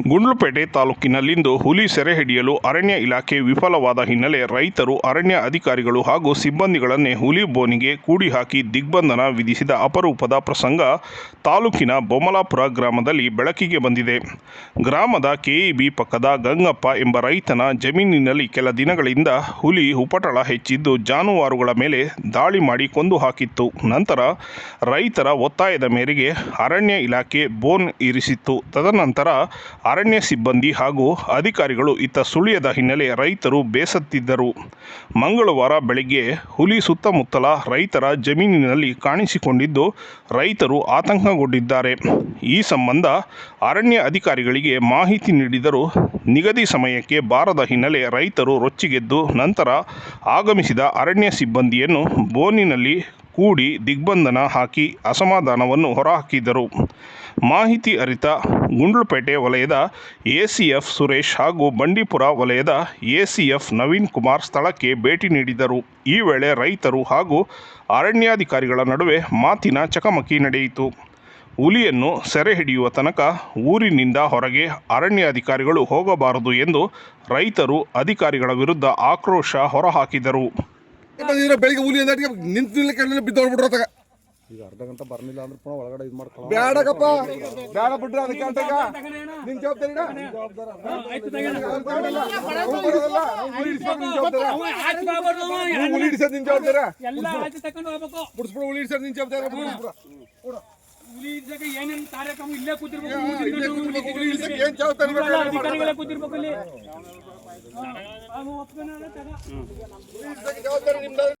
ಗುಂಡ್ಲುಪೇಟೆ ತಾಲೂಕಿನಲ್ಲಿಂದು ಹುಲಿ ಸೆರೆ ಹಿಡಿಯಲು ಅರಣ್ಯ ಇಲಾಖೆ ವಿಫಲವಾದ ಹಿನ್ನೆಲೆ ರೈತರು ಅರಣ್ಯ ಅಧಿಕಾರಿಗಳು ಹಾಗೂ ಸಿಬ್ಬಂದಿಗಳನ್ನೇ ಹುಲಿ ಬೋನಿಗೆ ಕೂಡಿ ಹಾಕಿ ದಿಗ್ಬಂಧನ ವಿಧಿಸಿದ ಅಪರೂಪದ ಪ್ರಸಂಗ ತಾಲೂಕಿನ ಬೊಮ್ಮಲಾಪುರ ಗ್ರಾಮದಲ್ಲಿ ಬೆಳಕಿಗೆ ಬಂದಿದೆ. ಗ್ರಾಮದ ಕೆಇಬಿ ಪಕ್ಕದ ಗಂಗಪ್ಪ ಎಂಬ ರೈತನ ಜಮೀನಿನಲ್ಲಿ ಕೆಲ ದಿನಗಳಿಂದ ಹುಲಿ ಉಪಟಳ ಹೆಚ್ಚಿದ್ದು ಜಾನುವಾರುಗಳ ಮೇಲೆ ದಾಳಿ ಮಾಡಿ ಕೊಂದು ಹಾಕಿತ್ತು. ನಂತರ ರೈತರ ಒತ್ತಾಯದ ಮೇರೆಗೆ ಅರಣ್ಯ ಇಲಾಖೆ ಬೋನ್ ಇರಿಸಿತ್ತು. ತದನಂತರ ಅರಣ್ಯ ಸಿಬ್ಬಂದಿ ಹಾಗೂ ಅಧಿಕಾರಿಗಳು ಇತ್ತ ಸುಳಿಯದ ಹಿನ್ನೆಲೆ ರೈತರು ಬೇಸತ್ತಿದ್ದರು. ಮಂಗಳವಾರ ಬೆಳಗ್ಗೆ ಹುಲಿ ಸುತ್ತಮುತ್ತಲ ರೈತರ ಜಮೀನಿನಲ್ಲಿ ಕಾಣಿಸಿಕೊಂಡಿದ್ದು ರೈತರು ಆತಂಕಗೊಂಡಿದ್ದಾರೆ. ಈ ಸಂಬಂಧ ಅರಣ್ಯ ಅಧಿಕಾರಿಗಳಿಗೆ ಮಾಹಿತಿ ನೀಡಿದರೂ ನಿಗದಿ ಸಮಯಕ್ಕೆ ಬಾರದ ಹಿನ್ನೆಲೆ ರೈತರು ರೊಚ್ಚಿಗೆದ್ದು ನಂತರ ಆಗಮಿಸಿದ ಅರಣ್ಯ ಸಿಬ್ಬಂದಿಯನ್ನು ಬೋನಿನಲ್ಲಿ ಕೂಡಿ ದಿಗ್ಬಂಧನ ಹಾಕಿ ಅಸಮಾಧಾನವನ್ನು ಹೊರಹಾಕಿದರು. ಮಾಹಿತಿ ಅರಿತ ಗುಂಡ್ಲುಪೇಟೆ ವಲಯದ ಎಸಿಎಫ್ ಸುರೇಶ್ ಹಾಗೂ ಬಂಡೀಪುರ ವಲಯದ ಎಸಿಎಫ್ ನವೀನ್ ಕುಮಾರ್ ಸ್ಥಳಕ್ಕೆ ಭೇಟಿ ನೀಡಿದರು. ಈ ವೇಳೆ ರೈತರು ಹಾಗೂ ಅರಣ್ಯಾಧಿಕಾರಿಗಳ ನಡುವೆ ಮಾತಿನ ಚಕಮಕಿ ನಡೆಯಿತು. ಹುಲಿಯನ್ನು ಸೆರೆ ಹಿಡಿಯುವ ತನಕ ಊರಿನಿಂದ ಹೊರಗೆ ಅರಣ್ಯಾಧಿಕಾರಿಗಳು ಹೋಗಬಾರದು ಎಂದು ರೈತರು ಅಧಿಕಾರಿಗಳ ವಿರುದ್ಧ ಆಕ್ರೋಶ ಹೊರಹಾಕಿದರು. ಬಂದಿದ್ರೆ ಬೆಳಿಗ್ಗೆ ಹುಲಿ ಅಂದಾಟಿಗೆ ನಿಂತು ನಿಲ್ಲಕ್ಕೆ ಬಿದ್ದೋಡ್ಬಿಟ್ರು ಅತ್ತಾಗ ಈಗ ಅರ್ಧ ಗಂಟೆ ಬರ್ಲಿಲ್ಲ ಅಂದ್ರೆ ಪುನಃ ಒಳಗಡೆ ಇದು ಮಾಡ್ಕೊಳ್ಳೋ ಬೇಡಕಪ್ಪ ಬೇಡ ಬಿಡ್ರಿ ಅದಕ್ಕೆ ಅಂತ ನಿನ್ ಜವಾಬ್ದಾರಿ ಹುಲಿ ಹಿಡಿಸೋದು ನಿನ್ ಜವಾಬ್ದಾರ ಬಿಡಿಸ್ಬಿಡು ಹುಲಿ ಹಿಡಿಸೋದು ನಿನ್ ಜವಾಬ್ದಾರ ಏನೇನು ಕಾರ್ಯಕ್ರಮ ಇಲ್ಲೇ ಕೂತಿರ್ಬೇಕು ಏನ್ ಜವಾಬ್ದಾರಿ ಕೂತಿರ್ಬೇಕು ಇಲ್ಲಿ ఒప్పుకున్నాను